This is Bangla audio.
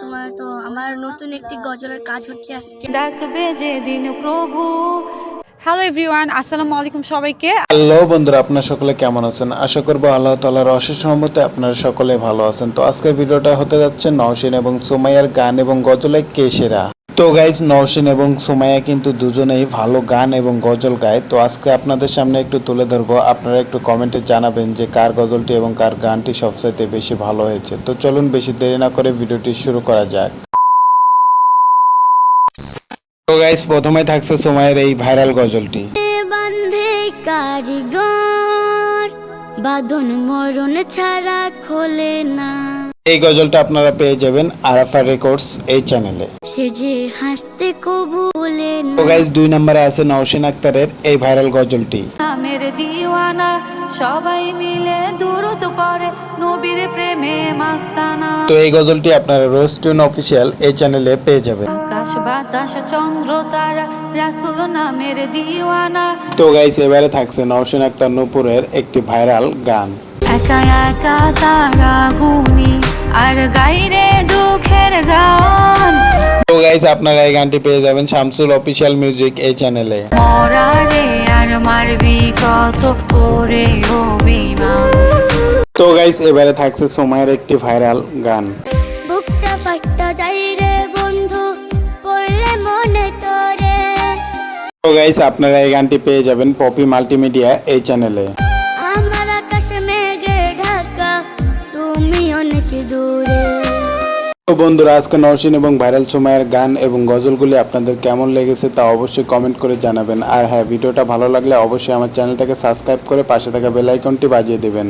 সময় তো আমার নতুন একটি গজলের কাজ হচ্ছে আজকে। ডাকবে যেদিন প্রভু। হ্যালো এভরিওয়ান আসসালামু আলাইকুম সবাইকে। হ্যালো বন্ধুরা আপনারা সকলে কেমন আছেন? আশা করব আল্লাহ তাআলার অশেষ রহমতে আপনারা সকলে ভালো আছেন। তো আজকের ভিডিওটা হতে যাচ্ছে নওশিন এবং সুমাইয়ার গান এবং গজলে কে সেরা? তো গাইজ নওশিন এবং সুমাইয়া কিন্তু দুজনেই ভালো গান এবং গজল গায়। তো আজকে আপনাদের সামনে একটু তুলে ধরবো। আপনারা একটু কমেন্টে জানাবেন যে কার গজলটি এবং কার গানটি সবচাইতে বেশি ভালো হয়েছে। তো চলুন বেশি দেরি না করে ভিডিওটি শুরু করা যাক। তো গাইজ প্রথমে থাকছে সুমাইয়ের এই ভাইরাল গজলটি। বাদন মরণ ছাড়া খোলে না। এই গজলটা আপনারা পেয়ে যাবেন আরাফা রেকর্ডস এই চ্যানেলে সে যে হাসতে কবু বলে তো না গাইজ দুই নম্বরে আছে নওশিন আক্তারের এই ভাইরাল গজলটি। নামের দিওয়ানা সবাই মিলে দূরত পরে নবীর প্রেমে মাস্তানা। তো এই গজলটি আপনারা রোজ টিউন অফিসিয়াল এই চ্যানেলে পেয়ে যাবেন। আকাশ বাতাস চন্দ্র তারা রাসুল নামের দিওয়ানা। তো গাইস এবারে থাকছে নওশিন আক্তার নূপুরের একটি ভাইরাল গান। একা একা তারা গুনি আর গাইরে দুঃখের গান। তো গাইজ আপনারা এই গানটি পেয়ে যাবেন শামসুল অফিসিয়াল মিউজিক এই চ্যানেলে মরারে আর মারবি কত করে অভিমান। তো গাইজ এবারে থাকছে সময়ের একটি ভাইরাল গান। বুকটা পাট্টা যাই রে বন্ধু পড়লে মনে তোরে। তো গাইজ আপনারা এই গানটি পেয়ে যাবেন পপি মাল্টিমিডিয়া এই চ্যানেলে আমার আকাশে বন্ধুরা, আজকে নরসিন এবং ভাইরাল সময়ের গান এবং গজলগুলি আপনাদের কেমন লেগেছে তা অবশ্যই কমেন্ট করে জানাবেন। আর হ্যাঁ ভিডিওটা ভালো লাগলে অবশ্যই আমার চ্যানেলটাকে সাবস্ক্রাইব করে পাশে থাকা বেল আইকনটি বাজিয়ে দেবেন।